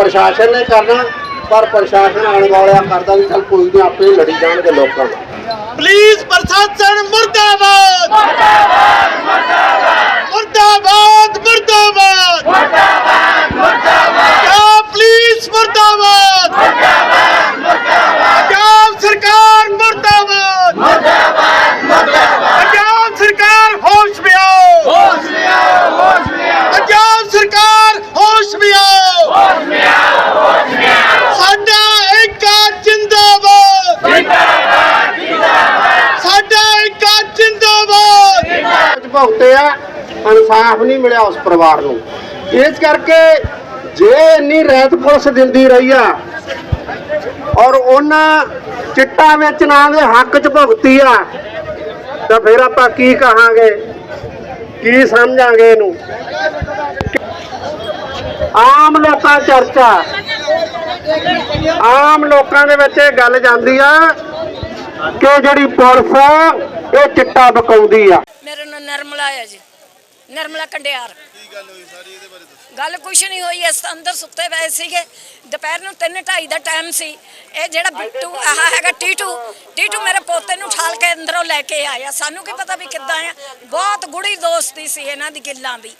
ਪ੍ਰਸ਼ਾਸਨ ਨੇ ਕਰਨਾ ਪਰ ਪ੍ਰਸ਼ਾਸਨ ਆਉਣ ਵਾਲਿਆ ਕਰਦਾ ਵੀ ਚੱਲ ਕੋਈ ਨਹੀਂ ਆਪੇ ਲੜੀ ਜਾਣਗੇ ਲੋਕਾਂ ਨਾਲ। ਪੁਲਿਸ ਪ੍ਰਸ਼ਾਸਨ ਮੁਰਦਾਬਾਦ। ਮੁਰਦਾਬਾਦ ਮੁਰਦਾਬਾਦ। ਮੁਰਦਾਬਾਦ ਮੁਰਦਾਬਾਦ। ਮੁਰਦਾਬਾਦ ਪੁਲਿਸ ਮੁਰਦਾਬਾਦ। ਮੁਰਦਾਬਾਦ ਮੁਰਦਾਬਾਦ। ਸਰਕਾਰ ਮੁਰਦਾਬਾਦ ਮੁਰਦਾਬਾਦ। ਮੁਰਦਾਬਾਦ ਪੰਜਾਬ ਸਰਕਾਰ ਹੋਸ਼ ਵਿੱਚ ਆਓ ਹੋਸ਼ ਵਿੱਚ ਆਓ ਹੋਸ਼ ਵਿੱਚ ਆਓ ਪੰਜਾਬ ਸਰਕਾਰ ਹੋਸ਼ ਵਿੱਚ ਆਓ ਹੋਸ਼ ਵਿੱਚ ਆਓ ਹੋਸ਼ ਵਿੱਚ ਆਓ ਸਾਡਾ ਏਕਾ ਜਿੰਦਾਬਾਦ ਸਾਡਾ ਏਕਾ ਜਿੰਦਾਬਾਦ ਕੁਝ ਇਨਸਾਫ ਨਹੀਂ ਮਿਲਿਆ ਉਸ ਪਰਿਵਾਰ ਨੂੰ। ਇਸ ਕਰਕੇ ਜੇ ਇੰਨੀ ਰਹਿਤ ਪੁਲਿਸ ਦਿੰਦੀ ਰਹੀ ਆ, ਔਰ ਉਹਨਾਂ ਚਿੱਟਾ ਵੇਚਣਾ ਦੇ ਹੱਕ 'ਚ ਭੁਗਤੀ ਆ, ਤਾਂ ਫਿਰ ਆਪਾਂ ਕੀ ਕਹਾਂਗੇ? ਕੀ ਸਮਝਾਂਗੇ ਇਹਨੂੰ? ਆਮ ਲੋਕਾਂ ਚਰਚਾ। ਆਮ ਲੋਕਾਂ ਦੇ ਵਿੱਚ ਇਹ ਗੱਲ ਜਾਂਦੀ ਆ ਕਿ ਜਿਹੜੀ ਪੁਲਿਸ ਆ, ਇਹ ਚਿੱਟਾ ਬਕਾਉਂਦੀ ਆ। ਨਰਮਲਾ ਹੈ ਜੀ। ਨਰਮਲਾ ਕੰਡਿਆਰ। ਕੀ ਗੱਲ ਹੋਈ ਸਾਰੀ ਇਹਦੇ ਬਾਰੇ ਦੱਸੋ। ਗੱਲ ਕੁਛ ਨਹੀਂ ਹੋਈ ਇਸ ਅੰਦਰ ਸੁੱਤੇ ਪਏ ਸੀਗੇ। ਦੁਪਹਿਰ ਨੂੰ 3:30 ਦਾ ਟਾਈਮ ਸੀ। ਇਹ ਜਿਹੜਾ ਬਿੱਟੂ ਆਹ ਹੈਗਾ ਟੀਟੂ। ਟੀਟੂ ਮੇਰੇ ਪੋਤੇ ਨੂੰ ਠਾਲ ਕੇ ਅੰਦਰੋਂ ਲੈ ਕੇ ਆਇਆ। ਸਾਨੂੰ ਕੀ ਪਤਾ ਵੀ ਕਿੱਦਾਂ ਆ। ਬਹੁਤ ਗੁੜੀ ਦੋਸਤੀ ਸੀ ਇਹਨਾਂ ਦੀ ਗਿੱਲਾਂ ਦੀ।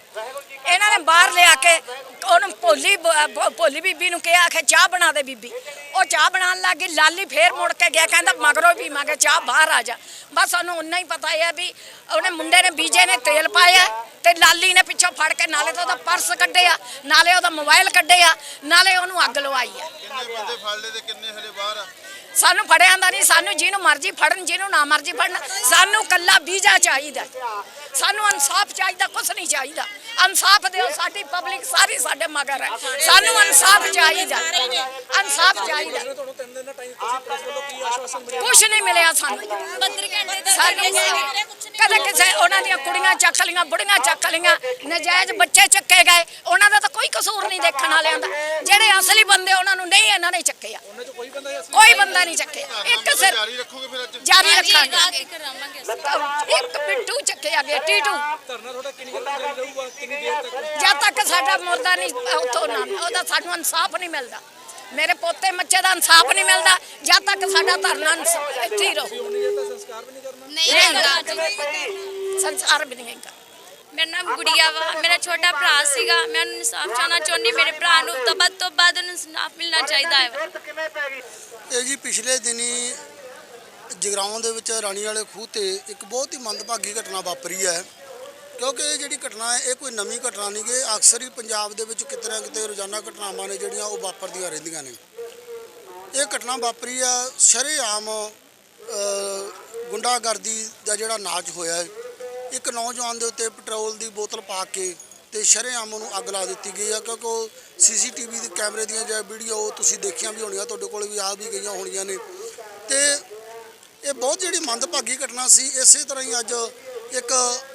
ਇਹਨਾਂ ਨੇ ਬਾਹਰ ਲਿਆ ਕੇ ਉਹਨੂੰ ਭੋਲੀ ਬ- ਭੋਲੀ ਬੀਬੀ ਨੂੰ ਕਿਹਾ ਕਿ ਚਾਹ ਬਣਾ ਦੇ ਬੀਬੀ। ਉਹ ਚਾਹ ਬਣਾਉਣ ਲੱਗੀ, ਲਾਲੀ ਫੇਰ ਮੁੜ ਕੇ ਗਿਆ, ਕਹਿੰਦਾ, ਮਗਰੋਂ ਵੀ ਮੈਂ ਚਾਹ ਬਾਹਰ ਆ ਜਾ। ਬਸ ਸਾਨੂੰ ਉਨਾ ਹੀ ਪਤਾ ਹੈ ਵੀ ਉਹਨੇ ਮੁੰਡੇ ਨੇ ਬੀਜੇ ਨੇ ਤੇਲ ਪਾਇਆ ਤੇ ਲਾਲੀ ਨੇ ਪਿੱਛੋਂ ਫੜ ਕੇ ਨਾਲੇ ਤਾਂ ਉਹਦਾ ਪਰਸ ਕੱਢਿਆ, ਨਾਲੇ ਉਹਦਾ ਮੋਬਾਈਲ ਕੱਢਿਆ, ਨਾਲੇ ਉਹਨੂੰ ਅੱਗ ਲਵਾਈ ਆ। ਕਿੰਨੇ ਬੰਦੇ ਫੜ ਲਏ ਤੇ ਕਿੰਨੇ ਹਲੇ ਬਾਹਰ ਆ? ਸਾਨੂੰ ਫੜਿਆ ਦਾ ਨਹੀਂ, ਸਾਨੂੰ ਜਿਹਨੂੰ ਮਰਜ਼ੀ ਫੜਨ, ਜਿਹਨੂੰ ਨਾ ਮਰਜ਼ੀ ਫੜਨ, ਸਾਨੂੰ ਕੱਲਾ ਵੀਜ਼ਾ ਚਾਹੀਦਾ ਸਾਨੂੰ ਇਨਸਾਫ ਚਾਹੀਦਾ, ਕੁਛ ਨਹੀਂ ਚਾਹੀਦਾ। ਇਨਸਾਫ ਦਿਓ ਸਾਡੀ ਪਬਲਿਕ ਸਾਰੀ ਸਾਡੇ ਮਗਰ ਹੈ। ਸਾਨੂੰ ਇਨਸਾਫ ਚਾਹੀਦਾ। ਇਨਸਾਫ ਚਾਹੀਦਾ। ਕੁਛ ਨਹੀਂ ਮਿਲਿਆ ਸਾਨੂੰ। ਸਾਨੂੰ ਕਦੇ ਕਿਸੇ ਉਹਨਾਂ ਦੀਆਂ ਕੁੜੀਆਂ ਚੱਕ ਲਈਆਂ ਬੁੜੀਆਂ ਚੱਕ ਲਈਆਂ ਨਜਾਇਜ਼ ਬੱਚੇ ਚੱਕੇ ਗਏ। ਉਹਨਾਂ ਦਾ ਤਾਂ ਕੋਈ ਕਸੂਰ ਨਹੀਂ ਦੇਖਣ ਵਾਲਿਆਂ ਦਾ। ਜਿਹੜੇ ਅਸਲੀ ਬੰਦੇ ਉਹਨਾਂ ਨੂੰ ਨਹੀਂ ਇਹਨਾਂ ਨੇ ਚੱਕਿਆ। ਕੋਈ ਬੰਦਾ ਨਹੀਂ ਚੱਕਿਆ। ਇੱਕ ਸਿਰ ਜਾਰੀ ਰੱਖੋਗੇ ਫਿਰ ਅੱਜ? ਜਾਰੀ ਰੱਖਾਂਗੇ। ਇੱਕ ਪਿੱਟੂ ਚੱਕਿਆ ਗਿਆ ਟੀਟੂ। ਜਦ ਤੱਕ ਸਾਡਾ ਮੁਰਦਾ ਨਹੀਂ ਉੱਥੋਂ ਨਾ ਉਹਦਾ ਸਾਨੂੰ ਇਨਸਾਫ ਨਹੀਂ ਮਿਲਦਾ। ਮੇਰੇ ਪੋਤੇ ਮੱਚੇ ਦਾ ਇਨਸਾਫ ਨਹੀਂ ਮਿਲਦਾ ਜਦ ਤੱਕ ਸਾਡਾ ਧਰਨਾ ਇੱਥੇ ਹੀ ਰਹੂ। ਸੰਸਾਰ ਵੀ ਨਹੀਂ ਹੈਗਾ। ਮੇਰਾ ਨਾਮ ਗੁੜੀਆ ਵਾ ਮੇਰਾ ਛੋਟਾ ਭਰਾ ਸੀਗਾ ਮੈਂ ਉਹਨੂੰ ਇਨਸਾਫ ਚਾਹਨਾ ਚਾਹੁੰਦੀ ਮੇਰੇ ਭਰਾ ਨੂੰ ਤਾਂ ਵੱਧ ਤੋਂ ਵੱਧ ਉਹਨੂੰ ਇਨਸਾਫ ਮਿਲਣਾ ਚਾਹੀਦਾ ਹੈ। ਇਹ ਜੀ ਪਿਛਲੇ ਦਿਨੀ ਜਗਰਾਉਂ ਦੇ ਵਿੱਚ ਰਾਣੀ ਵਾਲੇ ਖੂਹ ਤੇ ਇੱਕ ਬਹੁਤ ਹੀ ਮੰਦਭਾਗੀ ਘਟਨਾ ਵਾਪਰੀ ਹੈ। ਕਿਉਂਕਿ ਇਹ ਜਿਹੜੀ ਘਟਨਾ ਹੈ, ਇਹ ਕੋਈ ਨਵੀਂ ਘਟਨਾ ਨਹੀਂ ਗੇ। ਅਕਸਰ ਹੀ ਪੰਜਾਬ ਦੇ ਵਿੱਚ ਕਿਤੇ ਨਾ ਕਿਤੇ ਰੋਜ਼ਾਨਾ ਘਟਨਾਵਾਂ ਨੇ ਜਿਹੜੀਆਂ ਉਹ ਵਾਪਰਦੀਆਂ ਰਹਿੰਦੀਆਂ ਨੇ। ਇਹ ਘਟਨਾ ਵਾਪਰੀ ਆ ਸ਼ਰੇਆਮ ਗੁੰਡਾਗਰਦੀ ਦਾ ਜਿਹੜਾ ਨਾਚ ਹੋਇਆ ਹੈ। ਇੱਕ ਨੌਜਵਾਨ ਦੇ ਉੱਤੇ ਪੈਟਰੋਲ ਦੀ ਬੋਤਲ ਪਾ ਕੇ ਤੇ ਸ਼ਰੇਆਮ ਉਹਨੂੰ ਅੱਗ ਲਾ ਦਿੱਤੀ ਗਈ ਆ। ਕਿਉਂਕਿ ਉਹ ਸੀਸੀਟੀਵੀ ਦੇ ਕੈਮਰੇ ਦੀਆਂ ਜਾਂ ਵੀਡੀਓ ਤੁਸੀਂ ਦੇਖੀਆਂ ਵੀ ਹੋਣੀਆਂ, ਤੁਹਾਡੇ ਕੋਲ ਵੀ ਆ ਵੀ ਗਈਆਂ ਹੋਣੀਆਂ ਨੇ। ਤੇ ਇਹ ਬਹੁਤ ਜਿਹੜੀ ਮੰਦਭਾਗੀ ਘਟਨਾ ਸੀ, ਇਸੇ ਤਰ੍ਹਾਂ ਹੀ ਅੱਜ ਇੱਕ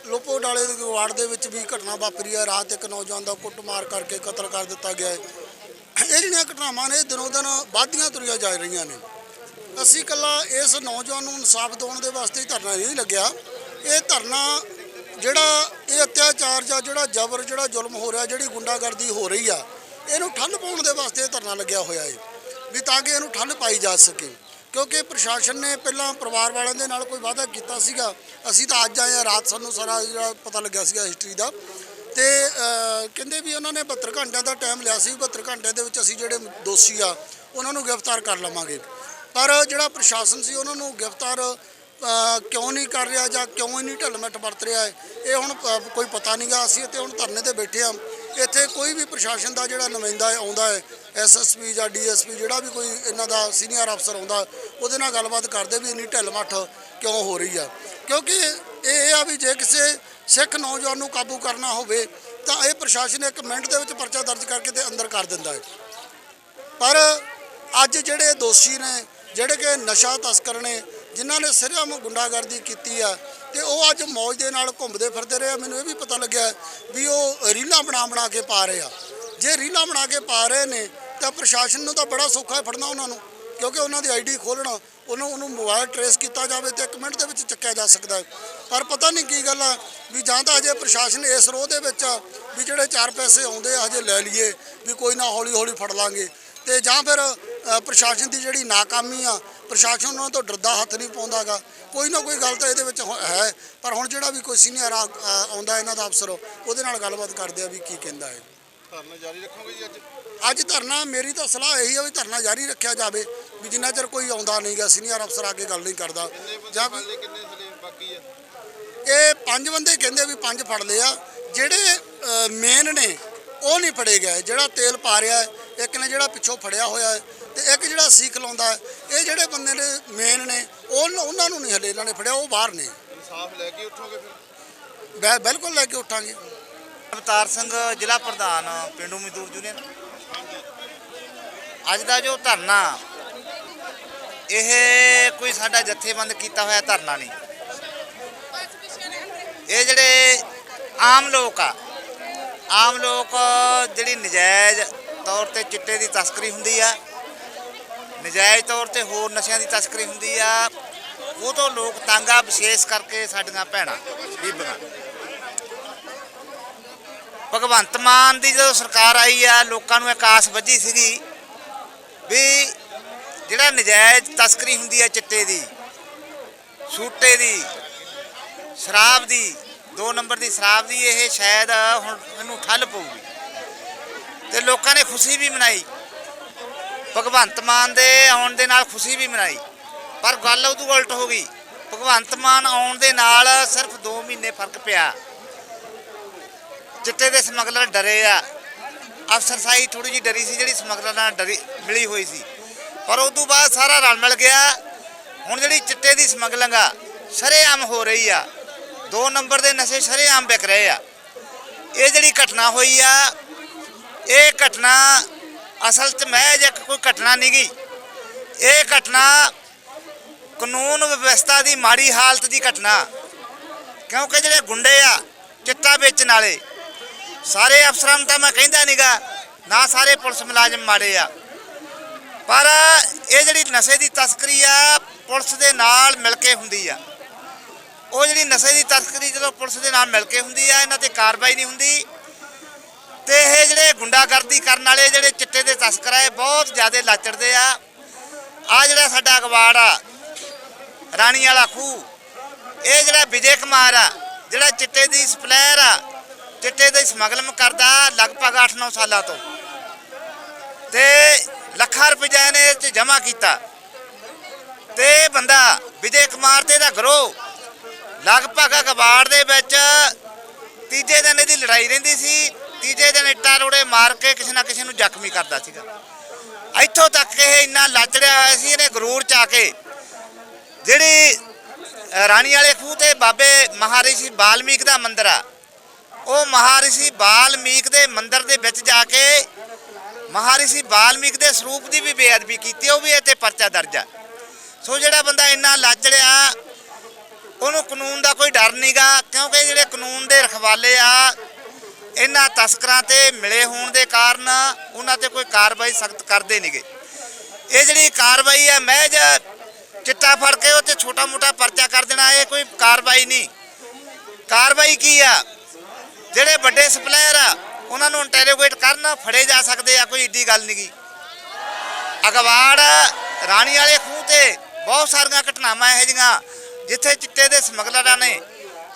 ਲੋਪੋ ਡਾਲੇ ਦੇ ਵਾਰਡ ਦੇ ਵਿੱਚ ਵੀ ਘਟਨਾ ਵਾਪਰੀ ਹੈ ਰਾਤ ਇੱਕ ਨੌਜਵਾਨ ਦਾ ਕੁੱਟਮਾਰ ਕਰਕੇ ਕਤਲ ਕਰ ਦਿੱਤਾ ਗਿਆ ਹੈ। ਇਹ ਜਿਹੜੀਆਂ ਘਟਨਾਵਾਂ ਨੇ ਦਿਨੋਂ ਦਿਨ ਵੱਧਦੀਆਂ ਤੁਰੀਆਂ ਜਾ ਰਹੀਆਂ ਨੇ। ਅਸੀਂ ਇਕੱਲਾ ਇਸ ਨੌਜਵਾਨ ਨੂੰ ਇਨਸਾਫ ਦਿਵਾਉਣ ਦੇ ਵਾਸਤੇ ਹੀ ਧਰਨਾ ਨਹੀਂ ਲੱਗਿਆ। ਇਹ ਧਰਨਾ ਜਿਹੜਾ, ਇਹ ਅਤਿਆਚਾਰ ਜਾਂ ਜਿਹੜਾ ਜ਼ਬਰ, ਜਿਹੜਾ ਜ਼ੁਲਮ ਹੋ ਰਿਹਾ, ਜਿਹੜੀ ਗੁੰਡਾਗਰਦੀ ਹੋ ਰਹੀ ਆ, ਇਹਨੂੰ ਠੱਲ ਪਾਉਣ ਦੇ ਵਾਸਤੇ ਧਰਨਾ ਲੱਗਿਆ ਹੋਇਆ ਹੈ ਵੀ ਤਾਂ ਕਿ ਇਹਨੂੰ ਠੱਲ ਪਾਈ ਜਾ ਸਕੇ। ਕਿਉਂਕਿ ਪ੍ਰਸ਼ਾਸਨ ਨੇ ਪਹਿਲਾਂ ਪਰਿਵਾਰ ਵਾਲਿਆਂ ਦੇ ਨਾਲ ਕੋਈ ਵਾਅਦਾ ਕੀਤਾ ਸੀਗਾ। ਅਸੀਂ ਤਾਂ ਅੱਜ ਆਏ ਆ ਰਾਤ ਸਾਨੂੰ ਸਾਰਾ ਜਿਹੜਾ ਪਤਾ ਲੱਗਿਆ ਸੀਗਾ ਹਿਸਟਰੀ ਦਾ। ਤੇ ਕਹਿੰਦੇ ਵੀ ਉਹਨਾਂ ਨੇ 72 ਘੰਟਿਆਂ ਦਾ ਟਾਈਮ ਲਿਆ ਸੀ 72 ਘੰਟਿਆਂ ਦੇ ਵਿੱਚ ਅਸੀਂ ਜਿਹੜੇ ਦੋਸ਼ੀ ਆ, ਉਹਨਾਂ ਨੂੰ ਗ੍ਰਿਫਤਾਰ ਕਰ ਲਵਾਂਗੇ। ਪਰ ਜਿਹੜਾ ਪ੍ਰਸ਼ਾਸਨ ਸੀ, ਉਹਨਾਂ ਨੂੰ ਗ੍ਰਿਫਤਾਰ ਕਿਉਂ ਨਹੀਂ ਕਰ ਰਿਹਾ ਜਾਂ ਕਿਉਂ ਹੀ ਨਹੀਂ ਢਿੱਲਮਿੱਠ ਵਰਤ ਰਿਹਾ ਹੈ ਇਹ ਹੁਣ ਅਹ, ਕੋਈ ਪਤਾ ਨਹੀਂਗਾ ਅਸੀਂ ਇੱਥੇ ਹੁਣ ਧਰਨੇ ਤੇ ਬੈਠੇ ਆ ਇੱਥੇ ਕੋਈ ਵੀ ਪ੍ਰਸ਼ਾਸਨ ਦਾ ਜਿਹੜਾ ਨੁਮਾਇੰਦਾ ਹੈ ਆਉਂਦਾ ਹੈ ਐਸਐਸਪੀ ਜਾਂ ਡੀਐਸਪੀ ਜਿਹੜਾ ਵੀ ਕੋਈ ਇਹਨਾਂ ਦਾ ਸੀਨੀਅਰ ਅਫਸਰ ਆਉਂਦਾ ਉਹਦੇ ਨਾਲ ਗੱਲਬਾਤ ਕਰਦੇ ਵੀ ਇੰਨੀ ਢਿੱਲਮੱਠ ਕਿਉਂ ਹੋ ਰਹੀ ਆ। ਕਿਉਂਕਿ ਇਹ ਇਹ ਆ ਵੀ ਜੇ ਕਿਸੇ ਸਿੱਖ ਨੌਜਵਾਨ ਨੂੰ ਕਾਬੂ ਕਰਨਾ ਹੋਵੇ ਤਾਂ ਇਹ ਪ੍ਰਸ਼ਾਸਨ ਇੱਕ ਮਿੰਟ ਦੇ ਵਿੱਚ ਪਰਚਾ ਦਰਜ ਕਰਕੇ ਤੇ ਅੰਦਰ ਕਰ ਦਿੰਦਾ ਹੈ। ਪਰ ਅੱਜ ਜਿਹੜੇ ਦੋਸ਼ੀ ਨੇ ਜਿਹੜੇ ਕਿ ਨਸ਼ਾ ਤਸਕਰ ਨੇ ਜਿਨ੍ਹਾਂ ਨੇ ਸਿਰਮ ਗੁੰਡਾਗਰਦੀ ਕੀਤੀ ਆ ਤੇ ਉਹ ਅੱਜ ਮੌਜ ਦੇ ਨਾਲ ਘੁੰਮਦੇ ਫਿਰਦੇ ਰਹੇ ਆ। ਮੈਨੂੰ ਇਹ ਵੀ ਪਤਾ ਲੱਗਿਆ ਵੀ ਉਹ ਰੀਲਾਂ ਬਣਾ ਬਣਾ ਕੇ ਪਾ ਰਹੇ ਆ। ਜੇ ਰੀਲਾਂ ਬਣਾ ਕੇ ਪਾ ਰਹੇ ਨੇ ਤਾਂ ਪ੍ਰਸ਼ਾਸਨ ਨੂੰ ਤਾਂ ਬੜਾ ਸੌਖਾ ਹੈ ਫੜਨਾ ਉਹਨਾਂ ਨੂੰ, ਕਿਉਂਕਿ ਉਹਨਾਂ ਦੀ ਆਈਡੀ ਖੋਲ੍ਹਣਾ ਉਹਨੂੰ ਉਹਨੂੰ ਮੋਬਾਈਲ ਟਰੇਸ ਕੀਤਾ ਜਾਵੇ ਤੇ ਇੱਕ ਮਿੰਟ ਦੇ ਵਿੱਚ ਚੱਕਿਆ ਜਾ ਸਕਦਾ ਹੈ। ਪਰ ਪਤਾ ਨਹੀਂ ਕੀ ਗੱਲ ਆ, ਵੀ ਜਾਂ ਤਾਂ ਅਜੇ ਪ੍ਰਸ਼ਾਸਨ ਇਸ ਰੋਹ ਦੇ ਵਿੱਚ ਆ ਵੀ ਜਿਹੜੇ ਚਾਰ ਪੈਸੇ ਆਉਂਦੇ ਆ ਹਜੇ ਲੈ ਲਈਏ, ਵੀ ਕੋਈ ਨਾ ਹੌਲੀ ਹੌਲੀ ਫੜ ਲਾਂਗੇ। ਤੇ ਜਾਂ ਫਿਰ ਪ੍ਰਸ਼ਾਸਨ ਦੀ ਜਿਹੜੀ ਨਾਕਾਮੀ ਆ ਪ੍ਰਸ਼ਾਸਨ ਉਹਨਾਂ ਤੋਂ ਡਰਦਾ ਹੱਥ ਨਹੀਂ ਪਾਉਂਦਾਗਾ। ਕੋਈ ਨਾ ਕੋਈ ਗੱਲ ਤਾਂ ਇਹਦੇ ਵਿੱਚ ਹੋ- ਹੈ ਪਰ ਹੁਣ ਜਿਹੜਾ ਵੀ ਕੋਈ ਸੀਨੀਅਰ ਆਉਂਦਾ ਇਹਨਾਂ ਦਾ ਅਫਸਰ ਉਹਦੇ ਨਾਲ ਗੱਲਬਾਤ ਕਰਦੇ ਆ ਵੀ ਕੀ ਕਹਿੰਦਾ ਹੈ ਧਰਨਾ ਜਾਰੀ ਰੱਖੋਗੇ ਜੀ ਅੱਜ? ਅੱਜ ਧਰਨਾ ਮੇਰੀ ਤਾਂ ਸਲਾਹ ਇਹੀ ਆ ਵੀ ਧਰਨਾ ਜਾਰੀ ਰੱਖਿਆ ਜਾਵੇ ਵੀ ਜਿੰਨਾ ਚਿਰ ਕੋਈ ਆਉਂਦਾ ਨਹੀਂਗਾ ਸੀਨੀਅਰ ਅਫਸਰ ਆ ਕੇ ਗੱਲ ਨਹੀਂ ਕਰਦਾ। ਜਾਂ ਕਿੰਨੇ ਬਾਕੀ ਆ? ਇਹ ਪੰਜ ਬੰਦੇ ਕਹਿੰਦੇ ਵੀ ਪੰਜ ਫੜ ਲਏ ਆ। ਜਿਹੜੇ ਮੇਨ ਨੇ ਉਹ ਨਹੀਂ ਫੜੇ ਗਏ। ਜਿਹੜਾ ਤੇਲ ਪਾ ਰਿਹਾ ਹੈ ਇੱਕ ਨੇ ਜਿਹੜਾ ਪਿੱਛੋਂ ਫੜਿਆ ਹੋਇਆ ਹੈ ਤੇ ਇੱਕ ਜਿਹੜਾ ਸੀਖ ਲਾਉਂਦਾ ਹੈ ਇਹ ਜਿਹੜੇ ਬੰਦੇ ਨੇ ਮੇਨ ਨੇ ਉਹ ਉਹਨਾਂ ਨੂੰ ਨਹੀਂ ਹਲੇ ਇਹਨਾਂ ਨੇ ਫੜਿਆ ਉਹ ਬਾਹਰ ਨੇ। ਇਨਸਾਫ ਲੈ ਕੇ ਉੱਠੋਗੇ ਫਿਰ? ਬਿਲਕੁਲ ਲੈ ਕੇ ਉੱਠਾਂਗੇ। ਅਵਤਾਰ ਸਿੰਘ ਜ਼ਿਲ੍ਹਾ ਪ੍ਰਧਾਨ ਪਿੰਡੂ ਮਜ਼ਦੂਰ ਯੂਨੀਅਨ। ਅੱਜ ਦਾ ਜੋ ਧਰਨਾ ਇਹ ਕੋਈ ਸਾਡਾ ਜਥੇਬੰਦ ਕੀਤਾ ਹੋਇਆ ਧਰਨਾ ਨਹੀਂ। ਇਹ ਜਿਹੜੇ ਆਮ ਲੋਕ ਆ ਆਮ ਲੋਕ ਜਿਹੜੀ ਨਜਾਇਜ਼ ਤੌਰ ਤੇ ਚਿੱਟੇ ਦੀ ਤਸਕਰੀ ਹੁੰਦੀ ਆ। ਨਜਾਇਜ਼ ਤੌਰ ਤੇ ਹੋਰ ਨਸ਼ਿਆਂ ਦੀ ਤਸਕਰੀ ਹੁੰਦੀ ਆ। ਉਹ ਤੋਂ ਲੋਕ ਤਾਂਗਾ ਵਿਸ਼ੇਸ਼ ਕਰਕੇ ਸਾਡੀਆਂ ਭੈਣਾਂ, ਬੀਬੀਆਂ। ਭਗਵੰਤ ਮਾਨ ਦੀ ਜਦੋਂ ਸਰਕਾਰ ਆਈ ਆ, ਲੋਕਾਂ ਨੂੰ ਇੱਕ ਆਸ ਵੱਜੀ ਸੀਗੀ ਵੀ ਜਿਹੜਾ ਨਜਾਇਜ਼ ਤਸਕਰੀ ਹੁੰਦੀ ਆ ਚਿੱਟੇ ਦੀ, ਸੂਟੇ ਦੀ, ਸ਼ਰਾਬ ਦੀ, ਦੋ ਨੰਬਰ ਦੀ ਸ਼ਰਾਬ ਦੀ, ਇਹ ਸ਼ਾਇਦ ਹੁਣ ਇਹਨੂੰ ਠੱਲ ਪਊਗੀ। ਤੇ ਲੋਕਾਂ ਨੇ ਖੁਸ਼ੀ ਵੀ ਮਨਾਈ। ਭਗਵੰਤ ਮਾਨ ਦੇ ਆਉਣ ਦੇ ਨਾਲ ਖੁਸ਼ੀ ਵੀ ਮਨਾਈ। ਪਰ ਗੱਲ ਉਦੋਂ ਉਲਟ ਹੋ ਗਈ। ਭਗਵੰਤ ਮਾਨ ਆਉਣ ਦੇ ਨਾਲ ਸਿਰਫ 2 ਮਹੀਨੇ ਫ਼ਰਕ ਪਿਆ। ਚਿੱਟੇ ਦੇ ਸਮਗਲਰ ਡਰੇ ਆ। ਅਫਸਰ ਸਾਈ ਥੋੜੀ ਜਿਹੀ ਡਰੀ ਸੀ, ਜਿਹੜੀ ਸਮਗਲਰ ਨਾਲ ਡਰੀ, ਮਿਲੀ ਹੋਈ ਸੀ। ਪਰ ਉਸ ਤੋਂ ਬਾਅਦ ਸਾਰਾ ਰਲ ਮਿਲ ਗਿਆ। ਹੁਣ ਜਿਹੜੀ ਚਿੱਟੇ ਦੀ ਸਮਗਲਿੰਗ ਆ, ਸ਼ਰੇਆਮ ਹੋ ਰਹੀ ਆ। ਦੋ ਨੰਬਰ ਦੇ ਨਸ਼ੇ ਸ਼ਰੇਆਮ ਵਿਕ ਰਹੇ ਆ। ਇਹ ਜਿਹੜੀ ਘਟਨਾ ਹੋਈ ਆ ਇਹ ਘਟਨਾ ਅਸਲ 'ਚ ਮਹਿਜ ਇੱਕ ਕੋਈ ਘਟਨਾ ਨਹੀਂ ਗਈ। ਇਹ ਘਟਨਾ ਕਾਨੂੰਨ ਵਿਵਸਥਾ ਦੀ ਮਾੜੀ ਹਾਲਤ ਦੀ ਘਟਨਾ। ਕਿਉਂਕਿ ਜਿਹੜੇ ਗੁੰਡੇ ਆ, ਚਿੱਟਾ ਵੇਚਣ ਵਾਲੇ, ਸਾਰੇ ਅਫਸਰਾਂ ਨੂੰ ਤਾਂ ਮੈਂ ਕਹਿੰਦਾ ਨਹੀਂਗਾ ਨਾ ਸਾਰੇ ਪੁਲਿਸ ਮੁਲਾਜ਼ਮ ਮਾੜੇ ਆ। ਪਰ ਇਹ ਜਿਹੜੀ ਨਸ਼ੇ ਦੀ ਤਸਕਰੀ ਆ, ਪੁਲਿਸ ਦੇ ਨਾਲ ਮਿਲ ਕੇ ਹੁੰਦੀ ਆ। ਉਹ ਜਿਹੜੀ ਨਸ਼ੇ ਦੀ ਤਸਕਰੀ ਜਦੋਂ ਪੁਲਿਸ ਦੇ ਨਾਲ ਮਿਲ ਕੇ ਹੁੰਦੀ ਆ, ਇਹਨਾਂ ਤੇ ਕਾਰਵਾਈ ਨਹੀਂ ਹੁੰਦੀ। ਤੇ ਇਹ ਜਿਹੜੇ ਗੁੰਡਾਗਰਦੀ ਕਰਨ ਵਾਲੇ, ਜਿਹੜੇ ਚਿੱਟੇ ਦੇ ਤਸਕਰ ਆ, ਇਹ ਬਹੁਤ ਜ਼ਿਆਦਾ ਲਾਚੜਦੇ ਆ। ਆ ਜਿਹੜਾ ਸਾਡਾ ਅਗਵਾੜ ਆ, ਰਾਣੀ ਵਾਲਾ ਖੂਹ, ਇਹ ਜਿਹੜਾ ਵਿਜੇ ਕੁਮਾਰ ਆ, ਜਿਹੜਾ ਚਿੱਟੇ ਦੀ ਸਪਲੈਰ ਆ, ਚਿੱਟੇ ਦੇ ਸਮਗਲਮ ਕਰਦਾ ਲਗਭਗ 8-9 ਸਾਲਾਂ ਤੋਂ। ਤੇ ਲੱਖਾਂ ਰੁਪਏ ਨੇ ਇਹ 'ਚ ਜਮ੍ਹਾਂ ਕੀਤਾ। ਤੇ ਇਹ ਬੰਦਾ ਵਿਜੇ ਕੁਮਾਰ ਤੇ ਦਾ ਗਰੋਹ, ਲਗਭਗ ਅਖਬਾਰ ਦੇ ਵਿੱਚ ਤੀਜੇ ਦਿਨ ਇਹਦੀ ਲੜਾਈ ਰਹਿੰਦੀ ਸੀ। ਤੀਜੇ ਦਿਨ ਇੱਟਾਂ ਰੋੜੇ ਮਾਰ ਕੇ ਕਿਸੇ ਨਾ ਕਿਸੇ ਨੂੰ ਜ਼ਖਮੀ ਕਰਦਾ ਸੀਗਾ। ਇੱਥੋਂ ਤੱਕ ਇਹ ਇੰਨਾ ਲਾਚੜਿਆ ਹੋਇਆ ਸੀ, ਇਹਨੇ ਗਰੂਰ ਚ ਆ ਕੇ ਜਿਹੜੀ ਰਾਣੀ ਵਾਲੇ ਖੂਹ ਤੇ ਬਾਬੇ ਮਹਾਰਿਸ਼ੀ ਬਾਲਮੀਕ ਦਾ ਮੰਦਿਰ ਆ, ਉਹ ਮਹਾਰਿਸ਼ੀ ਬਾਲਮੀਕ ਦੇ ਮੰਦਿਰ ਦੇ ਵਿੱਚ ਜਾ ਕੇ ਮਹਾਰਿਸ਼ੀ ਬਾਲਮੀਕ ਦੇ ਸਰੂਪ ਦੀ ਵੀ ਬੇਅਦਬੀ ਕੀਤੀ, ਉਹ ਵੀ ਇਹ ਤੇ ਪਰਚਾ ਦਰਜ ਆ। ਸੋ ਜਿਹੜਾ ਬੰਦਾ ਇੰਨਾ ਲਾਚੜਿਆ, ਉਹਨੂੰ ਕਾਨੂੰਨ ਦਾ ਕੋਈ ਡਰ ਨਹੀਂਗਾ ਕਿਉਂਕਿ ਜਿਹੜੇ ਕਾਨੂੰਨ ਦੇ ਰਖਵਾਲੇ ਆ ਇਹਨਾਂ ਤਸਕਰਾਂ ਤੇ ਮਿਲੇ ਹੋਣ ਦੇ ਕਾਰਨ ਉਹਨਾਂ ਤੇ ਕੋਈ ਕਾਰਵਾਈ ਸਖਤ ਕਰਦੇ ਨਹੀਂਗੇ ਇਹ ਜਿਹੜੀ ਕਾਰਵਾਈ ਹੈ, ਮਹਿਜ ਚਿੱਟਾ ਫੜ ਕੇ ਉਹ ਤੇ ਛੋਟਾ ਮੋਟਾ ਪਰਚਾ ਕਰ ਦੇਣਾ, ਇਹ ਕੋਈ ਕਾਰਵਾਈ ਨਹੀਂ। ਕਾਰਵਾਈ ਕੀ ਆ? ਜਿਹੜੇ ਵੱਡੇ ਸਪਲਾਇਰ ਆ, ਉਹਨਾਂ ਨੂੰ ਇੰਟਰੋਗੇਟ ਕਰਨ ਫੜੇ ਜਾ ਸਕਦੇ ਆ, ਕੋਈ ਏਡੀ ਗੱਲ ਨਹੀਂ ਨਹੀਂਗੀ ਅਗਵਾੜ ਰਾਣੀ ਵਾਲੇ ਖੂਹ ਤੇ ਬਹੁਤ ਸਾਰੀਆਂ ਘਟਨਾਵਾਂ ਇਹੋ ਜਿਹੀਆਂ, ਜਿੱਥੇ ਚਿੱਟੇ ਦੇ ਸਮਗਲਰਾਂ ਨੇ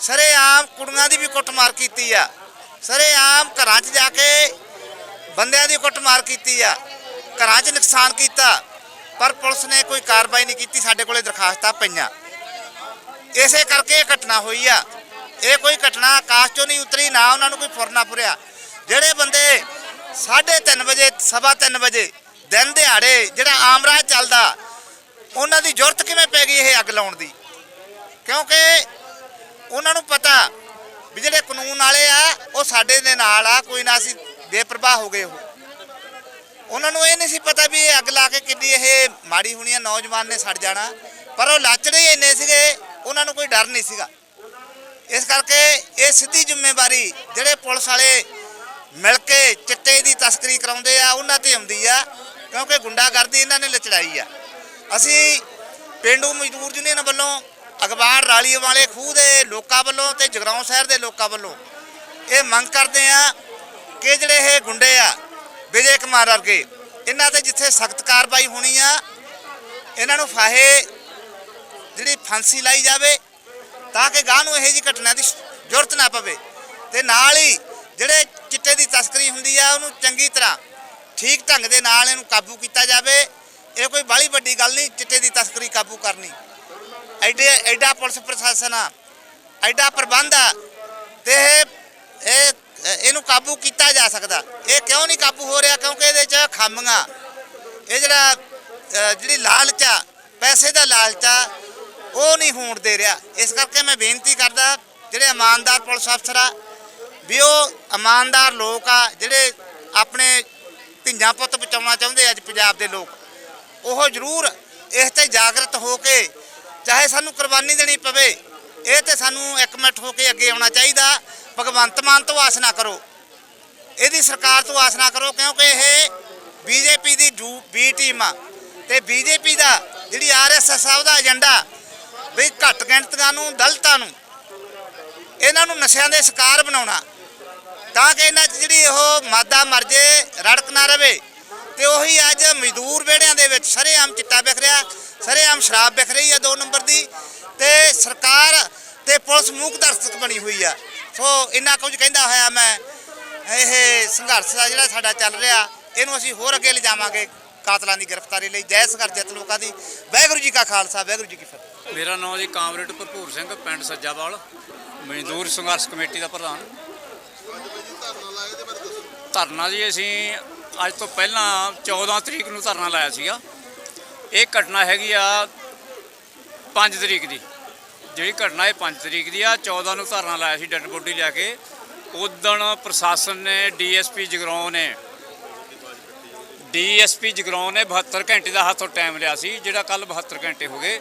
ਸਰੇਆਮ ਕੁੜੀਆਂ ਦੀ ਵੀ ਕੁੱਟਮਾਰ ਕੀਤੀ ਆ। ਸਰੇਆਮ ਘਰਾਂ 'ਚ ਜਾ ਕੇ ਬੰਦਿਆਂ ਦੀ ਕੁੱਟਮਾਰ ਕੀਤੀ ਆ। ਘਰਾਂ 'ਚ ਨੁਕਸਾਨ ਕੀਤਾ, ਪਰ ਪੁਲਿਸ ਨੇ ਕੋਈ ਕਾਰਵਾਈ ਨਹੀਂ ਕੀਤੀ, ਸਾਡੇ ਕੋਲੇ ਦਰਖਾਸਤਾਂ ਪਈਆਂ। ਇਸੇ ਕਰਕੇ ਇਹ ਘਟਨਾ ਹੋਈ ਆ। ਇਹ ਕੋਈ ਘਟਨਾ ਆਕਾਸ਼ ਚੋਂ ਨਹੀਂ ਉਤਰੀ, ਨਾ ਉਹਨਾਂ ਨੂੰ ਕੋਈ ਫੁਰਨਾ ਫੁਰਿਆ। ਜਿਹੜੇ ਬੰਦੇ 3:30 ਵਜੇ, ਸਵਾ ਤਿੰਨ ਵਜੇ ਦਿਨ ਦਿਹਾੜੇ ਜਿਹੜਾ ਆਮ ਰਾਹ ਚੱਲਦਾ, ਉਹਨਾਂ ਦੀ ਜ਼ਰੂਰਤ ਕਿਵੇਂ ਪੈ ਗਈ ਇਹ ਅੱਗ ਲਾਉਣ ਦੀ? ਕਿਉਂਕਿ ਉਹਨਾਂ ਨੂੰ ਪਤਾ ਵੀ ਜਿਹੜੇ ਕਾਨੂੰਨ ਵਾਲੇ ਆ, ਉਹ ਸਾਡੇ ਦੇ ਨਾਲ ਆ, ਕੋਈ ਨਾ ਅਸੀਂ ਬੇਪਰਵਾਹ ਹੋ ਗਏ ਉਹ ਉਹਨਾਂ ਨੂੰ ਇਹ ਨਹੀਂ ਸੀ ਪਤਾ ਵੀ ਇਹ ਅੱਗ ਲਾ ਕੇ ਕਿੰਨੀ ਇਹ ਮਾੜੀ ਹੋਣੀ ਆ, ਨੌਜਵਾਨ ਨੇ ਸੜ ਜਾਣਾ। ਪਰ ਉਹ ਲਾਚੜੇ ਹੀ ਇੰਨੇ ਸੀਗੇ, ਉਹਨਾਂ ਨੂੰ ਕੋਈ ਡਰ ਨਹੀਂ ਸੀਗਾ। ਇਸ ਕਰਕੇ ਇਹ ਸਿੱਧੀ ਜ਼ਿੰਮੇਵਾਰੀ ਜਿਹੜੇ ਪੁਲਿਸ ਵਾਲੇ ਮਿਲ ਕੇ ਚਿੱਟੇ ਦੀ ਤਸਕਰੀ ਕਰਾਉਂਦੇ ਆ, ਉਹਨਾਂ ਤੇ ਆਉਂਦੀ ਆ, ਕਿਉਂਕਿ ਗੁੰਡਾਗਰਦੀ ਇਹਨਾਂ ਨੇ ਲਚੜਾਈ ਆ। ਅਸੀਂ ਪਿੰਡੂ ਮਜ਼ਦੂਰ ਯੂਨੀਅਨ ਵੱਲੋਂ ਅਖਬਾਰ ਰਾਲੀ ਵਾਲੇ ਖੂਹ ਦੇ ਲੋਕਾਂ ਵੱਲੋਂ ਤੇ ਜਗਰਾਉਂ ਸ਼ਹਿਰ ਦੇ ਲੋਕਾਂ ਵੱਲੋਂ ਇਹ ਮੰਗ ਕਰਦੇ ਆ ਕਿ ਜਿਹੜੇ ਇਹ ਗੁੰਡੇ ਆ, ਵਿਜੇ ਕੁਮਾਰ ਵਰਗੇ, ਇਹਨਾਂ ਤੇ ਜਿੱਥੇ ਸਖਤ ਕਾਰਵਾਈ ਹੋਣੀ ਆ, ਇਹਨਾਂ ਨੂੰ ਫਾਹੇ ਜਿਹੜੀ ਫਾਂਸੀ ਲਾਈ ਜਾਵੇ ਤਾਂ ਕਿ ਗਾਂ ਨੂੰ ਇਹੋ ਜਿਹੀ ਘਟਨਾ ਦੀ ਜ਼ਰੂਰਤ ਨਾ ਪਵੇ। ਤੇ ਨਾਲ ਹੀ ਜਿਹੜੇ ਚਿੱਟੇ ਦੀ ਤਸਕਰੀ ਹੁੰਦੀ ਆ, ਉਹਨੂੰ ਚੰਗੀ ਤਰ੍ਹਾਂ ਠੀਕ ਢੰਗ ਦੇ ਨਾਲ ਇਹਨੂੰ ਕਾਬੂ ਕੀਤਾ ਜਾਵੇ। ਇਹ ਕੋਈ ਬਾਹਲੀ ਵੱਡੀ ਗੱਲ ਨਹੀਂ, ਚਿੱਟੇ ਦੀ ਤਸਕਰੀ ਕਾਬੂ ਕਰਨੀ। ਐਡੇ, ਐਡਾ ਪੁਲਿਸ ਪ੍ਰਸ਼ਾਸਨ ਆ, ਐਡਾ ਪ੍ਰਬੰਧ ਆ, ਤੇ ਇਹ ਇਹ, ਇਹਨੂੰ ਕਾਬੂ ਕੀਤਾ ਜਾ ਸਕਦਾ। ਇਹ ਕਿਉਂ ਨਹੀਂ ਕਾਬੂ ਹੋ ਰਿਹਾ? ਕਿਉਂਕਿ ਇਹਦੇ 'ਚ ਖਾਮੀਆਂ। ਇਹ ਜਿਹੜਾ ਜਿਹੜੀ ਲਾਲਚ ਆ, ਪੈਸੇ ਦਾ ਲਾਲਚ ਆ, ਉਹ ਨਹੀਂ ਹੋਣ ਦੇ ਰਿਹਾ। ਇਸ ਕਰਕੇ ਮੈਂ ਬੇਨਤੀ ਕਰਦਾ, ਜਿਹੜੇ ਇਮਾਨਦਾਰ ਪੁਲਿਸ ਅਫਸਰ ਆ, ਵੀ ਉਹ ਇਮਾਨਦਾਰ ਲੋਕ ਆ, ਜਿਹੜੇ ਆਪਣੇ ਧੀਆਂ ਪੁੱਤ ਬਚਾਉਣਾ ਚਾਹੁੰਦੇ ਅੱਜ ਪੰਜਾਬ ਦੇ ਲੋਕ, ਉਹ ਜ਼ਰੂਰ ਇਸ ਤੇ ਜਾਗਰਤ ਹੋ ਕੇ ਚਾਹੇ ਸਾਨੂੰ ਕੁਰਬਾਨੀ ਦੇਣੀ ਪਵੇ, ਇਹ ਤੇ ਸਾਨੂੰ ਇੱਕ ਮਿੰਟ ਹੋ ਕੇ ਅੱਗੇ ਆਉਣਾ ਚਾਹੀਦਾ। ਭਗਵੰਤ ਮਾਨ ਤੋਂ ਆਸ ਨਾ ਕਰੋ। ਇਹਦੀ ਸਰਕਾਰ ਤੋਂ ਆਸ ਨਾ ਕਰੋ, ਕਿਉਂਕਿ ਇਹ ਬੀਜੇਪੀ ਦੀ ਜੂ ਬੀ ਟੀਮ ਆ। ਤੇ ਬੀਜੇਪੀ ਦਾ ਜਿਹੜੀ ਆਰਐਸਐਸ ਆ, ਉਹਦਾ ਏਜੰਡਾ ਵੀ ਘੱਟ ਗਿਣਤੀਆਂ ਨੂੰ, ਦਲਤਾਂ ਨੂੰ, ਇਹਨਾਂ ਨੂੰ ਨਸ਼ਿਆਂ ਦੇ ਸ਼ਿਕਾਰ ਬਣਾਉਣਾ। ਤਾਂ ਕਿ ਇਹਨਾਂ 'ਚ ਜਿਹੜੀ ਉਹ ਮਾਦਾ ਮਰ ਜੇ, ਰੜਕ ਨਾ ਰਵੇ। ਤੇ ਉਹੀ ਅੱਜ ਮਜ਼ਦੂਰ ਵਿਹੜਿਆਂ ਦੇ ਵਿੱਚ ਸਰੇਆਮ ਚਿੱਟਾ ਵਿਖ ਰਿਹਾ, ਸਰੇਆਮ ਸ਼ਰਾਬ ਵਿਖ ਰਹੀ ਹੈ ਦੋ ਨੰਬਰ ਦੀ ਤੇ ਸਰਕਾਰ ਤੇ ਪੁਲਿਸ ਮੂਕ ਦਰਸ਼ਕ ਬਣੀ ਹੋਈ ਆ। ਸੋ ਇੰਨਾ ਕੁਝ ਕਹਿੰਦਾ ਹੋਇਆ ਮੈਂ, ਇਹ ਸੰਘਰਸ਼ ਦਾ ਜਿਹੜਾ ਸਾਡਾ ਚੱਲ ਰਿਹਾ, ਇਹਨੂੰ ਅਸੀਂ ਹੋਰ ਅੱਗੇ ਲਿਜਾਵਾਂਗੇ ਕਾਤਲਾਂ ਦੀ ਗ੍ਰਿਫਤਾਰੀ ਲਈ। ਜੈ ਸੰਘਰਸ਼ ਜਤ ਲੋਕਾਂ ਦੀ। ਵਾਹਿਗੁਰੂ ਜੀ ਕਾ ਖਾਲਸਾ, ਵਾਹਿਗੁਰੂ ਜੀ ਕੀ ਫਤਿਹ। ਮੇਰਾ ਨਾਮ ਜੀ ਕਾਮਰੇਡ ਭਰਪੂਰ ਸਿੰਘ, ਪਿੰਡ ਸੱਜਾਵਾਲ, ਮਜ਼ਦੂਰ ਸੰਘਰਸ਼ ਕਮੇਟੀ ਦਾ ਪ੍ਰਧਾਨ। ਧਰਨਾ ਜੀ ਅਸੀਂ ਅੱਜ ਤੋਂ ਪਹਿਲਾਂ 14 ਤਰੀਕ ਨੂੰ ਧਰਨਾ ਲਾਇਆ ਸੀਗਾ। ਇਹ ਘਟਨਾ ਹੈਗੀ ਆ 5 ਤਰੀਕ ਦੀ। ਜਿਹੜੀ ਘਟਨਾ ਇਹ 5 ਤਰੀਕ ਦੀ ਆ 14 ਨੂੰ ਧਰਨਾ ਲਾਇਆ ਸੀ ਡੈੱਡ ਬੋਡੀ ਲੈ ਕੇ। ਉਦਣ ਪ੍ਰਸ਼ਾਸਨ ਨੇ, ਡੀਐਸਪੀ ਜਗਰਾਉਂ ਨੇ, ਡੀਐਸਪੀ ਜਗਰਾਉਂ ਨੇ 72 ਘੰਟੇ ਦਾ ਹੱਥੋਂ ਟਾਈਮ ਲਿਆ ਸੀ, ਜਿਹੜਾ ਕੱਲ 72 ਘੰਟੇ ਹੋ ਗਏ।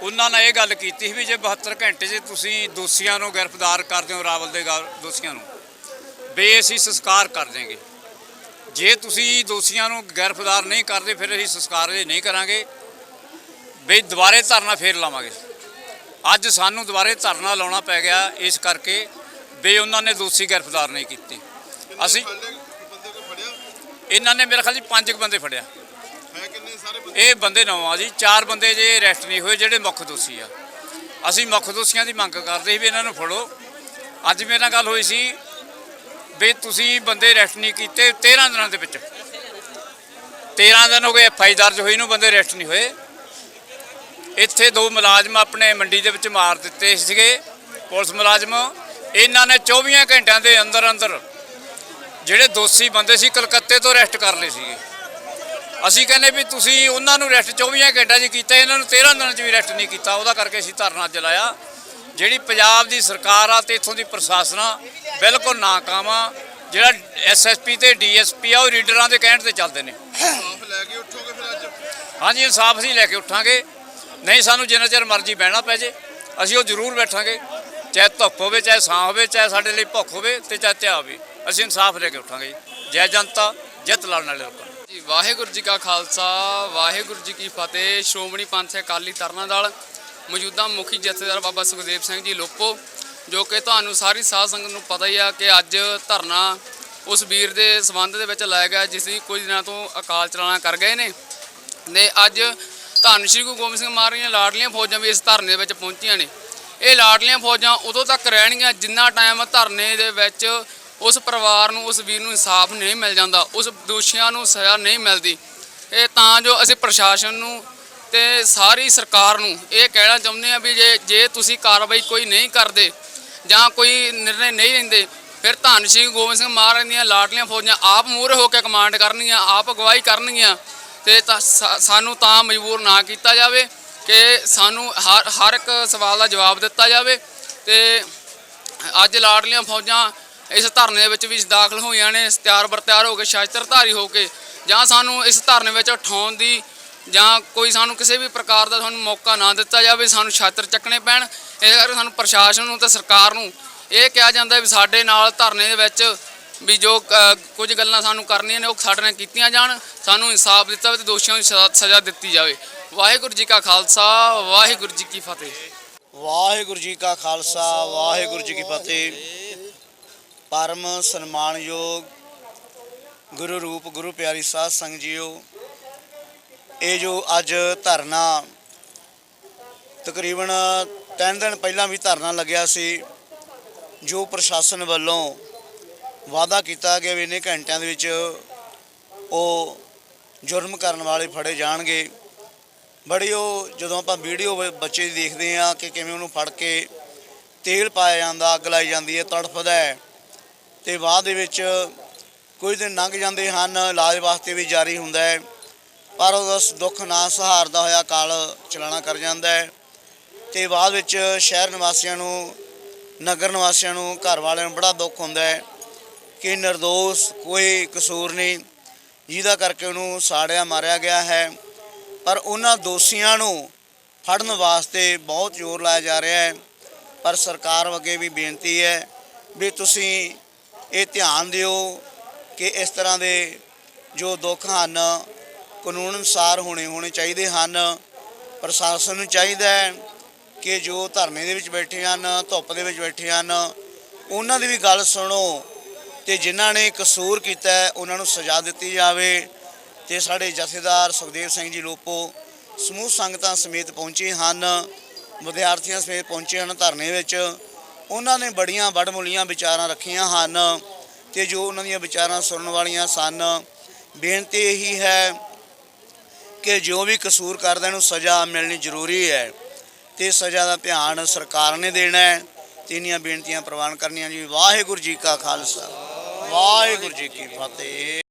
ਉਹਨਾਂ ਨੇ ਇਹ ਗੱਲ ਕੀਤੀ ਸੀ ਵੀ ਜੇ 72 ਘੰਟੇ 'ਚ ਤੁਸੀਂ ਦੋਸ਼ੀਆਂ ਨੂੰ ਗ੍ਰਿਫਤਾਰ ਕਰਦੇ ਹੋ ਰਾਵਲ ਦੇ ਗਾ- ਦੋਸ਼ੀਆਂ ਨੂੰ ਵੀ ਅਸੀਂ ਸੰਸਕਾਰ ਕਰ ਦੇਂਗੇ ਜੇ ਤੁਸੀਂ ਦੋਸ਼ੀਆਂ ਨੂੰ ਗ੍ਰਿਫਤਾਰ ਨਹੀਂ ਕਰਦੇ, ਫਿਰ ਅਸੀਂ ਸੰਸਕਾਰ ਇਹ ਨਹੀਂ ਕਰਾਂਗੇ। ਬਈ ਦੁਬਾਰੇ ਧਰਨਾ ਫੇਰ ਲਾਵਾਂਗੇ। ਅੱਜ ਸਾਨੂੰ ਦੁਬਾਰੇ ਧਰਨਾ ਲਾਉਣਾ ਪੈ ਗਿਆ ਇਸ ਕਰਕੇ ਬਈ ਉਹਨਾਂ ਨੇ ਦੋਸ਼ੀ ਗ੍ਰਿਫਤਾਰ ਨਹੀਂ ਕੀਤੇ। ਅਸੀਂ ਇਹਨਾਂ ਨੇ ਮੇਰੇ ਖਿਆਲ ਜੀ ਪੰਜ ਕੁ ਬੰਦੇ ਫੜਿਆ। ਇਹ ਬੰਦੇ ਨੌਂ ਆ ਜੀ, ਚਾਰ ਬੰਦੇ ਜੇ ਅਰੈਸਟ ਨਹੀਂ ਹੋਏ, ਜਿਹੜੇ ਮੁੱਖ ਦੋਸ਼ੀ ਆ। ਅਸੀਂ ਮੁੱਖ ਦੋਸ਼ੀਆਂ ਦੀ ਮੰਗ ਕਰਦੇ ਸੀ ਵੀ ਇਹਨਾਂ ਨੂੰ ਫੜੋ। ਅੱਜ ਮੇਰੇ ਨਾਲ ਗੱਲ ਹੋਈ ਸੀ ਵੀ ਤੁਸੀਂ ਬੰਦੇ ਅਰੈਸਟ ਨਹੀਂ ਕੀਤੇ 13 ਦਿਨਾਂ ਦੇ ਵਿੱਚ। 13 ਦਿਨ ਹੋ ਗਏ ਐਫ ਆਈ ਦਰਜ ਹੋਈ ਨੂੰ ਬੰਦੇ ਅਰੈਸਟ ਨਹੀਂ ਹੋਏ। ਇੱਥੇ ਦੋ ਮੁਲਾਜ਼ਮ ਆਪਣੇ ਮੰਡੀ ਦੇ ਵਿੱਚ ਮਾਰ ਦਿੱਤੇ ਸੀਗੇ, ਪੁਲਿਸ ਮੁਲਾਜ਼ਮ। ਇਹਨਾਂ ਨੇ 24 ਘੰਟਿਆਂ ਦੇ ਅੰਦਰ ਅੰਦਰ ਜਿਹੜੇ ਦੋਸ਼ੀ ਬੰਦੇ ਸੀ ਕਲਕੱਤੇ ਤੋਂ ਅਰੈਸਟ ਕਰ ਲਏ ਸੀਗੇ। ਅਸੀਂ ਕਹਿੰਦੇ ਵੀ ਤੁਸੀਂ ਉਹਨਾਂ ਨੂੰ ਰੈਸਟ 24 ਘੰਟਿਆਂ 'ਚ ਕੀਤਾ, ਇਹਨਾਂ ਨੂੰ 13 ਦਿਨਾਂ 'ਚ ਵੀ ਰੈਸਟ ਨਹੀਂ ਕੀਤਾ। ਉਹਦਾ ਕਰਕੇ ਅਸੀਂ ਧਰਨਾ ਚਲਾਇਆ ਜਿਹੜੀ ਪੰਜਾਬ ਦੀ ਸਰਕਾਰ ਆ ਤੇ ਇੱਥੋਂ ਦੀ ਪ੍ਰਸ਼ਾਸਨ ਆ ਬਿਲਕੁਲ ਨਾਕਾਮ ਆ। ਜਿਹੜਾ ਐਸਐਸਪੀ ਤੇ ਡੀਐਸਪੀ ਆ ਉਹ ਰੀਡਰਾਂ ਦੇ ਕਹਿਣ ਤੇ ਚੱਲਦੇ ਨੇ। ਆਫ ਲੈ ਕੇ ਉੱਠੋਗੇ ਫਿਰ ਅੱਜ? ਹਾਂਜੀ ਇਨਸਾਫ ਅਸੀਂ ਲੈ ਕੇ ਉੱਠਾਂਗੇ। ਨਹੀਂ ਸਾਨੂੰ ਜਿੰਨਾ ਚਿਰ ਮਰਜ਼ੀ ਬਹਿਣਾ ਪੈ ਜੇ ਅਸੀਂ ਉਹ ਜ਼ਰੂਰ ਬੈਠਾਂਗੇ। ਚਾਹੇ ਧੁੱਪ ਹੋਵੇ ਚਾਹੇ ਛਾਂ ਹੋਵੇ ਚਾਹੇ ਸਾਡੇ ਲਈ ਭੁੱਖ ਹੋਵੇ ਤੇ ਚਾਹੇ ਧਿਆ ਹੋਵੇ ਅਸੀਂ ਇਨਸਾਫ ਲੈ ਕੇ ਉੱਠਾਂਗੇ। ਜੀ ਜੈ ਜਨਤਾ ਜਿੱਤ ਲੜਨ ਵਾਲੇ ਲੋਕਾਂ। ਜੀ ਵਾਹਿਗੁਰੂ ਜੀ ਕਾ ਖਾਲਸਾ ਵਾਹਿਗੁਰੂ ਜੀ ਕੀ ਫਤਿਹ। ਸ਼੍ਰੋਮਣੀ ਪੰਥ ਅਕਾਲੀ ਤਰਨਾ ਦਲ ਮੌਜੂਦਾ ਮੁਖੀ ਜਥੇਦਾਰ ਬਾਬਾ ਸੁਖਦੇਵ ਸਿੰਘ ਜੀ ਲੋਪੋ ਜੋ ਕਿ ਤੁਹਾਨੂੰ ਸਾਰੀ ਸਾਧ ਸੰਗਤ ਨੂੰ ਪਤਾ ਹੀ ਆ ਕਿ ਅੱਜ ਧਰਨਾ ਉਸ ਵੀਰ ਦੇ ਸਬੰਧ ਦੇ ਵਿੱਚ ਲਾਇਆ ਗਿਆ, ਜਿਸ ਦੀ ਕੁਝ ਦਿਨਾਂ ਤੋਂ ਅਕਾਲ ਚਲਾਣਾ ਕਰ ਗਏ ਨੇ। ਨੇ ਅੱਜ ਧੰਨ ਸ਼੍ਰੀ ਗੁਰੂ ਗੋਬਿੰਦ ਸਿੰਘ ਮਹਾਰਾਜ ਦੀਆਂ ਲਾਡਲੀਆਂ ਫੌਜਾਂ ਵੀ ਇਸ ਧਰਨੇ ਦੇ ਵਿੱਚ ਪਹੁੰਚੀਆਂ ਨੇ। ਇਹ ਲਾਡਲੀਆਂ ਫੌਜਾਂ ਉਦੋਂ ਤੱਕ ਰਹਿਣਗੀਆਂ ਜਿੰਨਾ ਟਾਈਮ ਧਰਨੇ ਦੇ ਵਿੱਚ ਉਸ ਪਰਿਵਾਰ ਨੂੰ, ਉਸ ਵੀਰ ਨੂੰ ਇਨਸਾਫ ਨਹੀਂ ਮਿਲ ਜਾਂਦਾ, ਉਸ ਦੋਸ਼ੀਆਂ ਨੂੰ ਸਜ਼ਾ ਨਹੀਂ ਮਿਲਦੀ। ਇਹ ਤਾਂ ਜੋ ਅਸੀਂ ਪ੍ਰਸ਼ਾਸਨ ਨੂੰ ਤੇ ਸਾਰੀ ਸਰਕਾਰ ਨੂੰ ਇਹ ਕਹਿਣਾ ਚਾਹੁੰਦੇ ਆ ਵੀ ਜੇ ਜੇ ਤੁਸੀਂ ਕਾਰਵਾਈ ਕੋਈ ਨਹੀਂ ਕਰਦੇ ਜਾਂ ਕੋਈ ਨਿਰਣੇ ਨਹੀਂ ਲੈਂਦੇ, ਫਿਰ ਧੰਨ ਸਿੰਘ ਗੋਬਿੰਦ ਸਿੰਘ ਮਹਾਰਾਜ ਦੀਆਂ ਲਾਡਲੀਆਂ ਫੌਜਾਂ ਆਪ ਮੂਹਰੇ ਹੋ ਕੇ ਕਮਾਂਡ ਕਰਨਗੀਆਂ, ਆਪ ਅਗਵਾਈ ਕਰਨਗੀਆਂ ਤੇ ਤਾਂ ਸਾਨੂੰ ਤਾਂ ਮਜਬੂਰ ਨਾ ਕੀਤਾ ਜਾਵੇ ਕਿ ਸਾਨੂੰ ਹਰ ਹਰ ਇੱਕ ਸਵਾਲ ਦਾ ਜਵਾਬ ਦਿੱਤਾ ਜਾਵੇ ਤੇ ਅੱਜ ਲਾਡਲੀਆਂ ਫੌਜਾਂ ਇਸ ਧਰਨੇ ਦੇ ਵਿੱਚ ਵੀ ਦਾਖਲ ਹੋਈਆਂ ਨੇ ਤਿਆਰ ਬਰਤਿਆਰ ਹੋ ਕੇ, ਸ਼ਾਸਤਰਧਾਰੀ ਹੋ ਕੇ ਜਾਂ ਸਾਨੂੰ ਇਸ ਧਰਨੇ ਵਿੱਚ ਉਠਾਉਣ ਦੀ ਜਾਂ ਕੋਈ ਸਾਨੂੰ ਕਿਸੇ ਵੀ ਪ੍ਰਕਾਰ ਦਾ ਸਾਨੂੰ ਮੌਕਾ ਨਾ ਦਿੱਤਾ ਜਾਵੇ, ਸਾਨੂੰ ਛਾਤਰ ਚੱਕਣੇ ਪੈਣ, ਇਸ ਕਰਕੇ ਸਾਨੂੰ ਪ੍ਰਸ਼ਾਸਨ ਨੂੰ ਤੇ ਸਰਕਾਰ ਨੂੰ ਇਹ ਕਿਹਾ ਜਾਂਦਾ ਵੀ ਸਾਡੇ ਨਾਲ ਧਰਨੇ ਦੇ ਵਿੱਚ ਵੀ ਜੋ ਕੁਝ ਗੱਲਾਂ ਸਾਨੂੰ ਕਰਨੀਆਂ ਨੇ, ਉਹ ਸਾਡੇ ਨਾਲ ਕੀਤੀਆਂ ਜਾਣ, ਸਾਨੂੰ ਇਨਸਾਫ ਦਿੱਤਾ ਜਾਵੇ ਤੇ ਦੋਸ਼ੀਆਂ ਨੂੰ ਸਜ਼ਾ- ਸਜ਼ਾ ਦਿੱਤੀ ਜਾਵੇ। ਵਾਹਿਗੁਰੂ ਜੀ ਕਾ ਖਾਲਸਾ, ਵਾਹਿਗੁਰੂ ਜੀ ਕੀ ਫਤਿਹ। ਵਾਹਿਗੁਰੂ ਜੀ ਕਾ ਖਾਲਸਾ, ਵਾਹਿਗੁਰੂ ਜੀ ਕੀ ਫਤਿਹ। ਪਰਮ ਸਨਮਾਨਯੋਗ ਗੁਰੂ ਰੂਪ, ਗੁਰੂ ਪਿਆਰੀ ਸਾਧ ਸੰਗਤ ਜੀਓ ਇਹ ਜੋ ਅੱਜ ਧਰਨਾ ਤਕਰੀਬਨ 3 ਦਿਨ ਪਹਿਲਾਂ ਵੀ ਧਰਨਾ ਲੱਗਿਆ ਸੀ, ਜੋ ਪ੍ਰਸ਼ਾਸਨ ਵੱਲੋਂ ਵਾਅਦਾ ਕੀਤਾ ਗਿਆ ਵੀ ਇਹਨੇ ਘੰਟਿਆਂ ਦੇ ਵਿੱਚ ਉਹ ਜੁਰਮ ਕਰਨ ਵਾਲੇ ਫੜੇ ਜਾਣਗੇ। ਬੜੀ ਉਹ ਜਦੋਂ ਆਪਾਂ ਵੀਡੀਓ ਬੱਚੇ ਦੀ ਦੇਖਦੇ ਆ ਕਿ ਕਿਵੇਂ ਉਹਨੂੰ ਫੜ ਕੇ ਤੇਲ ਪਾਇਆ ਜਾਂਦਾ, ਅੱਗ ਲਾਈ ਜਾਂਦੀ ਹੈ, ਤੜਫਦਾ ਹੈ ਤੇ ਬਾਅਦ ਦੇ ਵਿੱਚ ਕੁਝ ਦਿਨ ਲੰਘ ਜਾਂਦੇ ਹਨ, ਇਲਾਜ ਵਾਸਤੇ ਵੀ ਜਾਰੀ ਹੁੰਦਾ ਹੈ। ਪਰ ਉਸ ਦੁੱਖ ਨਾ ਸਹਾਰਦਾ ਹੋਇਆ ਕਾਲ ਚਲਾਣਾ ਕਰ ਜਾਂਦਾ ਹੈ। ਤੇ ਬਾਅਦ ਵਿੱਚ ਸ਼ਹਿਰ ਨਿਵਾਸੀਆਂ ਨੂੰ, ਨਗਰ ਨਿਵਾਸੀਆਂ ਨੂੰ, ਘਰ ਵਾਲਿਆਂ ਨੂੰ ਬੜਾ ਦੁੱਖ ਹੁੰਦਾ ਹੈ ਕਿ ਨਿਰਦੋਸ਼ ਕੋਈ ਕਸੂਰ ਨਹੀਂ, ਜਿਹਦਾ ਕਰਕੇ ਉਹਨੂੰ ਸਾੜਿਆ ਮਾਰਿਆ ਗਿਆ ਹੈ। ਪਰ ਉਹਨਾਂ ਦੋਸ਼ੀਆਂ ਨੂੰ ਫੜਨ ਵਾਸਤੇ ਬਹੁਤ ਜ਼ੋਰ ਲਾਇਆ ਜਾ ਰਿਹਾ ਹੈ। ਪਰ ਸਰਕਾਰ ਅੱਗੇ ਵੀ ਬੇਨਤੀ ਹੈ ਵੀ ਤੁਸੀਂ ਇਹ ਧਿਆਨ ਦਿਓ ਕਿ ਇਸ ਤਰ੍ਹਾਂ ਦੇ ਜੋ ਦੁੱਖ ਹਨ ਕਾਨੂੰਨ ਅਨੁਸਾਰ ਹੋਣੇ ਹੋਣੇ ਚਾਹੀਦੇ ਹਨ। ਪ੍ਰਸ਼ਾਸਨ ਨੂੰ ਚਾਹੀਦਾ ਹੈ ਕਿ ਜੋ ਧਰਨੇ ਦੇ ਵਿੱਚ ਬੈਠੇ ਹਨ, ਧੁੱਪ ਦੇ ਵਿੱਚ ਬੈਠੇ ਹਨ, ਉਹਨਾਂ ਦੀ ਵੀ ਗੱਲ ਸੁਣੋ ਤੇ ਜਿਨ੍ਹਾਂ ਨੇ ਕਸੂਰ ਕੀਤਾ ਉਹਨਾਂ ਨੂੰ ਸਜ਼ਾ ਦਿੱਤੀ ਜਾਵੇ। ਤੇ ਸਾਡੇ ਜਥੇਦਾਰ ਸੁਖਦੇਵ ਸਿੰਘ ਜੀ ਲੋਪੋ ਸਮੂਹ ਸੰਗਤਾਂ ਸਮੇਤ ਪਹੁੰਚੇ ਹਨ, ਵਿਦਿਆਰਥੀਆਂ ਸਮੇਤ ਪਹੁੰਚੇ ਹਨ ਧਰਨੇ ਵਿੱਚ। ਉਹਨਾਂ ਨੇ ਬੜੀਆਂ ਵਡਮੁੱਲੀਆਂ ਵਿਚਾਰਾਂ ਰੱਖੀਆਂ ਹਨ ਤੇ ਜੋ ਉਹਨਾਂ ਦੀਆਂ ਵਿਚਾਰਾਂ ਸੁਣਨ ਵਾਲੀਆਂ ਸਨ, ਬੇਨਤੀ ਇਹੀ ਹੈ ਕਿ ਜੋ ਵੀ ਕਸੂਰ ਕਰਦਾ ਨੂੰ ਸਜ਼ਾ ਮਿਲਣੀ ਜ਼ਰੂਰੀ ਹੈ ਤੇ ਸਜ਼ਾ ਦਾ ਧਿਆਨ ਸਰਕਾਰ ਨੇ ਦੇਣਾ ਹੈ ਤੇ ਇੰਨੀਆਂ ਬੇਨਤੀਆਂ ਪ੍ਰਵਾਨ ਕਰਨੀਆਂ ਜੀ। ਵਾਹਿਗੁਰੂ ਜੀ ਕਾ ਖਾਲਸਾ। ਵਾਹਿਗੁਰੂ ਜੀ ਕੀ ਫਤਿਹ।